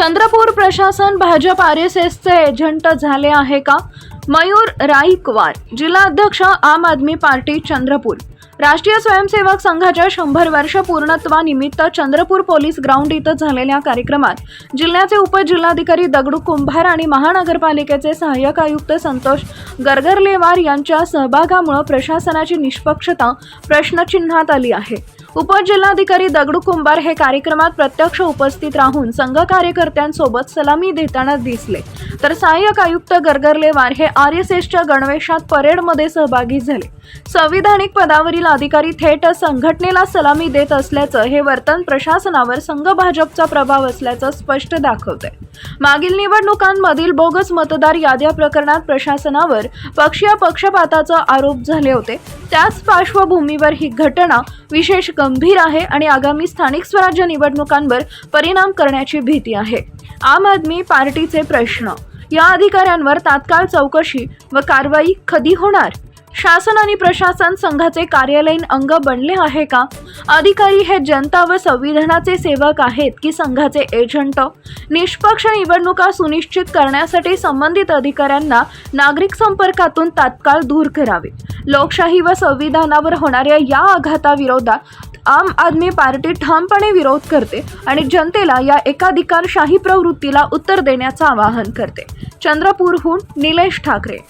चंद्रपूर प्रशासन Bhajap R S एसचे agent झाले आहे का? मयूर राईकवार जिल्हा अध्यक्ष आम आदमी पार्टी चंद्रपूर. राष्ट्रीय स्वयंसेवक संघाच्या शंभर वर्ष पूर्णत्वानिमित्त चंद्रपूर पोलीस ग्राउंड इथं झालेल्या कार्यक्रमात जिल्ह्याचे उपजिल्हाधिकारी दगडू कुंभार आणि महानगरपालिकेचे सहाय्यक आयुक्त संतोष गरगरलेवार यांच्या सहभागामुळे प्रशासनाची निष्पक्षता प्रश्नचिन्हात आली आहे. उपजिल्हाधिकारी दगडू कुंभार हे कार्यक्रमात प्रत्यक्ष उपस्थित राहून संघ कार्यकर्त्यांसोबत सलामी देताना दिसले. तर सहाय्यक आयुक्त गरगरलेवार हे आर एस एसच्या गणवेशात परेडमध्ये सहभागी झाले. संविधानिक पदावरील अधिकारी थेट संघटनेला सलामी देत असल्याचं हे वर्तन प्रशासनावर संघ भाजपचा प्रभाव असल्याचं स्पष्ट दाखवतंय. मागील निवडणुकांमधील बोगस मतदार याद्या प्रकरणात प्रशासनावर पक्षीय पक्षपाताचा आरोप झाले होते. त्याच पार्श्वभूमीवर ही घटना विशेष गंभीर आहे आणि आगामी स्थानिक स्वराज्य निवडणुकांवर परिणाम करण्याची भीती आहे. आम आदमी पार्टीचे प्रश्न. या अधिकाऱ्यांवर तात्काळ चौकशी व कारवाई कधी होणार? शासन आणि प्रशासन संघाचे कार्यालयीन अंग बनले आहे का? अधिकारी हे जनता व संविधानाचे सेवक आहेत की संघाचे एजंट? निष्पक्ष निवडणुका सुनिश्चित करण्यासाठी संबंधित अधिकाऱ्यांना नागरिक संपर्कातून तात्काळ दूर करावे. लोकशाही व संविधानावर होणाऱ्या या आघाताविरोधात आम आदमी पार्टी ठामपणे विरोध करते आणि जनतेला या एकाधिकारशाही प्रवृत्तीला उत्तर देण्याचं आवाहन करते. चंद्रपूरहून निलेश ठाकरे.